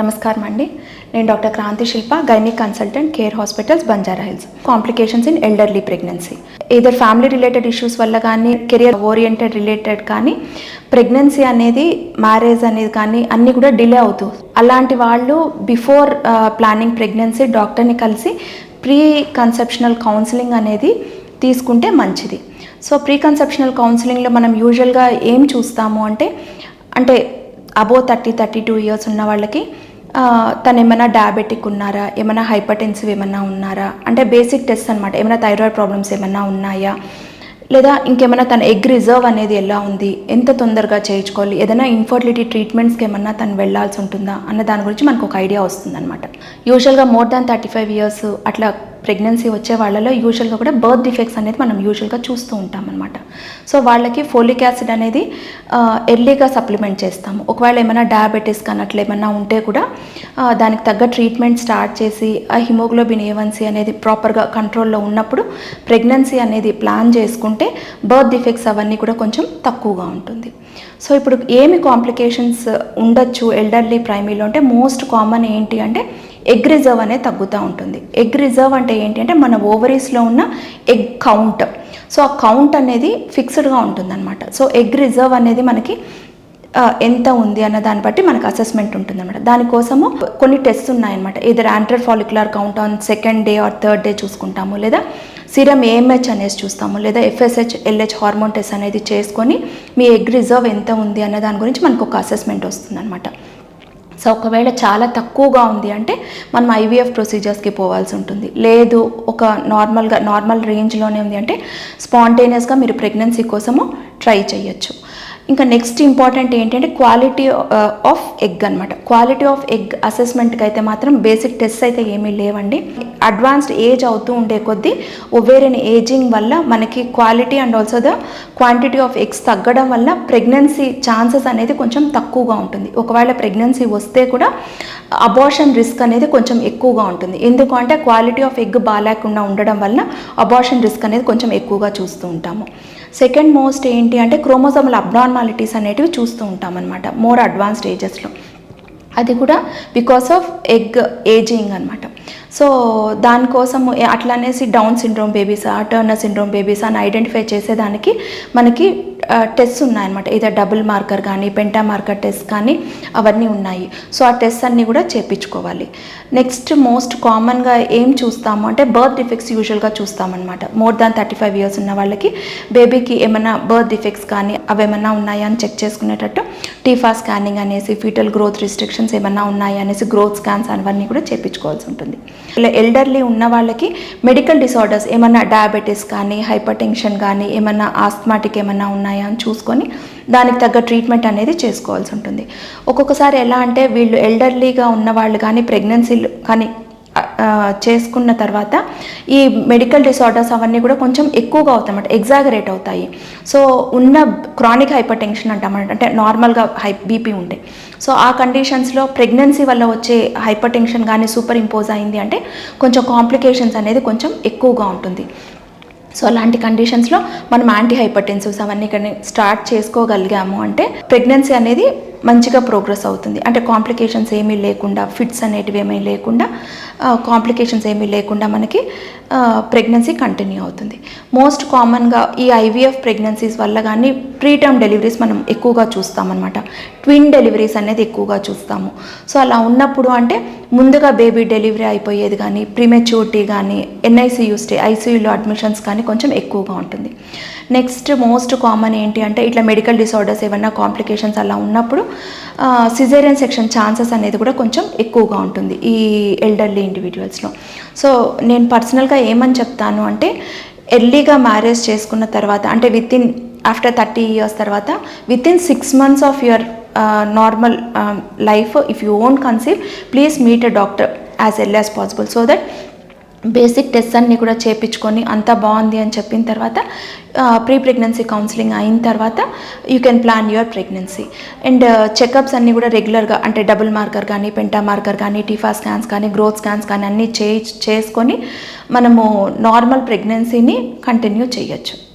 నమస్కారం అండి. నేను doctor Kranthi Shilpa gynaec consultant care hospitals Banjara hills. Complications in elderly pregnancy. Either family related issues వల్ల కానీ career oriented related కానీ pregnancy అనేది మ్యారేజ్ అనేది కానీ అన్నీ కూడా డిలే అవుతూ అలాంటి వాళ్ళు బిఫోర్ ప్లానింగ్ ప్రెగ్నెన్సీ డాక్టర్ని కలిసి ప్రీ కన్సెప్షనల్ కౌన్సిలింగ్ అనేది తీసుకుంటే మంచిది. సో ప్రీ కన్సెప్షనల్ కౌన్సిలింగ్లో మనం యూజువల్గా ఏం చూస్తాము అంటే అంటే above thirty thirty two years ఉన్న వాళ్ళకి తను ఏమైనా డయాబెటిక్ ఉన్నారా? ఏమైనా హైపర్టెన్సివ్ ఏమైనా ఉన్నారా? అంటే బేసిక్ టెస్ట్ అనమాట ఏమైనా థైరాయిడ్ ప్రాబ్లమ్స్ ఏమైనా ఉన్నాయా? లేదా ఇంకేమైనా తన ఎగ్ రిజర్వ్ అనేది ఎలా ఉంది? ఎంత తొందరగా చేయించుకోవాలి? ఏదైనా ఇన్ఫర్టిలిటీ ట్రీట్మెంట్స్కి ఏమన్నా తను వెళ్ళాల్సి ఉంటుందా? అన్న దాని గురించి మనకు ఒక ఐడియా వస్తుందన్నమాట. యూజువల్గా more than thirty five years అట్లా ప్రెగ్నెన్సీ వచ్చే వాళ్ళలో యూజువల్గా కూడా బర్త్ డిఫెక్ట్స్ అనేది మనం యూజువల్గా చూస్తూ ఉంటాం అనమాట సో వాళ్ళకి ఫోలిక్ యాసిడ్ అనేది ఎర్లీగా సప్లిమెంట్ చేస్తాము. ఒకవేళ ఏమైనా డయాబెటీస్ కానీ అట్లా ఏమైనా ఉంటే కూడా దానికి తగ్గ ట్రీట్మెంట్ స్టార్ట్ చేసి ఆ హిమోగ్లోబిన్ ఏవన్సీ అనేది ప్రాపర్గా కంట్రోల్లో ఉన్నప్పుడు ప్రెగ్నెన్సీ అనేది ప్లాన్ చేసుకుంటే బర్త్ డిఫెక్ట్స్ అవన్నీ కూడా కొంచెం తక్కువగా ఉంటుంది. సో ఇప్పుడు ఏమి కాంప్లికేషన్స్ ఉండొచ్చు ఎల్డర్లీ ప్రైమరీలో అంటే మోస్ట్ కామన్ ఏంటి అంటే ఎగ్ రిజర్వ్ అనేది తగ్గుతూ ఉంటుంది. ఎగ్ రిజర్వ్ అంటే ఏంటి అంటే మన ఓవరీస్లో ఉన్న ఎగ్ కౌంట్. సో ఆ కౌంట్ అనేది ఫిక్స్డ్గా ఉంటుందన్నమాట. సో ఎగ్ రిజర్వ్ అనేది మనకి ఎంత ఉంది అన్న దాన్ని బట్టి మనకు అసెస్మెంట్ ఉంటుందన్నమాట. దానికోసము కొన్ని టెస్ట్ ఉన్నాయన్నమాట. Either antral follicular count on second day or third day చూసుకుంటాము లేదా సిరమ్ ఏఎంహెచ్ అనేసి చూస్తాము లేదా ఎఫ్ఎస్హెచ్ ఎల్హెచ్ హార్మోన్ టెస్ట్ అనేది చేసుకొని మీ ఎగ్ రిజర్వ్ ఎంత ఉంది అన్న దాని గురించి మనకు ఒక అసెస్మెంట్ వస్తుందన్నమాట. సో ఒకవేళ చాలా తక్కువగా ఉంది అంటే మనం ఐవీఎఫ్ ప్రొసీజర్స్కి పోవాల్సి ఉంటుంది. లేదు ఒక నార్మల్గా నార్మల్ రేంజ్లోనే ఉంది అంటే స్పాంటేనియస్గా మీరు ప్రెగ్నెన్సీ కోసము ట్రై చేయొచ్చు. ఇంకా నెక్స్ట్ ఇంపార్టెంట్ ఏంటంటే క్వాలిటీ ఆఫ్ ఎగ్ అనమాట క్వాలిటీ ఆఫ్ ఎగ్ అసెస్మెంట్కి అయితే మాత్రం బేసిక్ టెస్ట్ అయితే ఏమీ లేవండి. అడ్వాన్స్డ్ ఏజ్ అవుతూ ఉండే కొద్దీ ఒవేరియన్ ఏజింగ్ వల్ల మనకి quality and also the quantity of eggs తగ్గడం వల్ల ప్రెగ్నెన్సీ ఛాన్సెస్ అనేది కొంచెం తక్కువగా ఉంటుంది. ఒకవేళ ప్రెగ్నెన్సీ వస్తే కూడా అబార్షన్ రిస్క్ అనేది కొంచెం ఎక్కువగా ఉంటుంది. ఎందుకంటే క్వాలిటీ ఆఫ్ ఎగ్ బాగాలేకుండా ఉండడం వల్ల అబార్షన్ రిస్క్ అనేది కొంచెం ఎక్కువగా చూస్తూ ఉంటాము. సెకండ్ మోస్ట్ ఏంటి అంటే క్రోమోజోమల్ అబ్నార్మాలిటీస్ అనేటివి చూస్తూ ఉంటాం అనమాట మోర్ అడ్వాన్స్డ్ ఏజెస్లో అది కూడా బికాస్ ఆఫ్ ఎగ్ ఏజింగ్ అనమాట సో దానికోసం అట్లా అనేసి down syndrome babies Turner syndrome babies అని ఐడెంటిఫై చేసేదానికి మనకి టెస్ట్ ఉన్నాయన్నమాట. ఇదే డబుల్ మార్కర్ కానీ పెంటా మార్కర్ టెస్ట్ కానీ అవన్నీ ఉన్నాయి. సో ఆ టెస్ట్ అన్నీ కూడా చేపించుకోవాలి. నెక్స్ట్ మోస్ట్ కామన్గా ఏం చూస్తాము అంటే బర్త్ డిఫెక్ట్స్ యూజువల్గా చూస్తామన్నమాట. More than thirty five years ఉన్న వాళ్ళకి బేబీకి ఏమైనా బర్త్ డిఫెక్ట్స్ కానీ అవి ఏమైనా ఉన్నాయా అని చెక్ చేసుకునేటట్టు టీఫా స్కానింగ్ అనేసి ఫీటల్ గ్రోత్ రిస్ట్రిక్షన్స్ ఏమైనా ఉన్నాయా అనేసి గ్రోత్ స్కాన్స్ అవన్నీ కూడా చేపించుకోవాల్సి ఉంటుంది. ఇలా ఎల్డర్లీ ఉన్న వాళ్ళకి మెడికల్ డిసార్డర్స్ ఏమైనా డయాబెటీస్ కానీ హైపర్ టెన్షన్ కానీ ఏమైనా ఆస్మాటిక్ ఏమైనా ఉన్నాయా అని చూసుకొని దానికి తగ్గ ట్రీట్మెంట్ అనేది చేసుకోవాల్సి ఉంటుంది. ఒక్కొక్కసారి ఎలా అంటే వీళ్ళు ఎల్డర్లీగా ఉన్న వాళ్ళు కానీ ప్రెగ్నెన్సీలు కానీ చేసుకున్న తర్వాత ఈ మెడికల్ డిసార్డర్స్ అవన్నీ కూడా కొంచెం ఎక్కువగా అవుతాయన్నమాట ఎగ్జాగరేట్ అవుతాయి. సో ఉన్న క్రానిక్ హైపర్ టెన్షన్ అంటామన్నమాట అంటే నార్మల్గా హై బీపీ ఉంటే. సో ఆ కండిషన్స్లో ప్రెగ్నెన్సీ వల్ల వచ్చే హైపర్ టెన్షన్ కానీ సూపర్ ఇంపోజ్ అయింది అంటే కొంచెం కాంప్లికేషన్స్ అనేది కొంచెం ఎక్కువగా ఉంటుంది. సో అలాంటి కండిషన్స్లో మనం యాంటీ హైపర్టెన్సివ్స్ అవన్నీ కానీ స్టార్ట్ చేసుకోగలిగాము అంటే ప్రెగ్నెన్సీ అనేది మంచిగా ప్రోగ్రెస్ అవుతుంది. అంటే కాంప్లికేషన్స్ ఏమీ లేకుండా ఫిట్స్ అనేటివి ఏమీ లేకుండా కాంప్లికేషన్స్ ఏమీ లేకుండా మనకి ప్రెగ్నెన్సీ కంటిన్యూ అవుతుంది. మోస్ట్ కామన్గా ఈ ఐవీఎఫ్ ప్రెగ్నెన్సీస్ వల్ల కానీ ప్రీ టర్మ్ డెలివరీస్ మనం ఎక్కువగా చూస్తామన్నమాట. ట్విన్ డెలివరీస్ అనేది ఎక్కువగా చూస్తాము. సో అలా ఉన్నప్పుడు అంటే ముందుగా బేబీ డెలివరీ అయిపోయేది కానీ ప్రీమెచ్యూరిటీ కానీ ఎన్ఐసీయూ స్టే ఐసీయూలో అడ్మిషన్స్ కానీ కొంచెం ఎక్కువగా ఉంటుంది. నెక్స్ట్ మోస్ట్ కామన్ ఏంటి అంటే ఇట్లా మెడికల్ డిసార్డర్స్ ఏమైనా కాంప్లికేషన్స్ అలా ఉన్నప్పుడు సిజేరియన్ సెక్షన్ ఛాన్సెస్ అనేది కూడా కొంచెం ఎక్కువగా ఉంటుంది ఈ ఎల్డర్లీ ఇండివిజువల్స్లో సో నేను పర్సనల్గా ఏమని చెప్తాను అంటే ఎర్లీగా మ్యారేజ్ చేసుకున్న తర్వాత అంటే within after thirty years తర్వాత within six months of your normal life if you won't conceive please meet a doctor as early as possible so that basic test అన్నీ కూడా చేపించుకొని అంతా బాగుంది అని చెప్పిన తర్వాత ప్రీ ప్రెగ్నెన్సీ కౌన్సిలింగ్ అయిన తర్వాత you can plan your pregnancy and checkups అన్నీ కూడా రెగ్యులర్గా అంటే డబుల్ మార్కర్ కానీ పెంటా మార్కర్ కానీ టీఫా స్కాన్స్ కానీ గ్రోత్ స్కాన్స్ కానీ అన్నీ చే చేసుకొని మనము నార్మల్ ప్రెగ్నెన్సీని కంటిన్యూ చేయొచ్చు.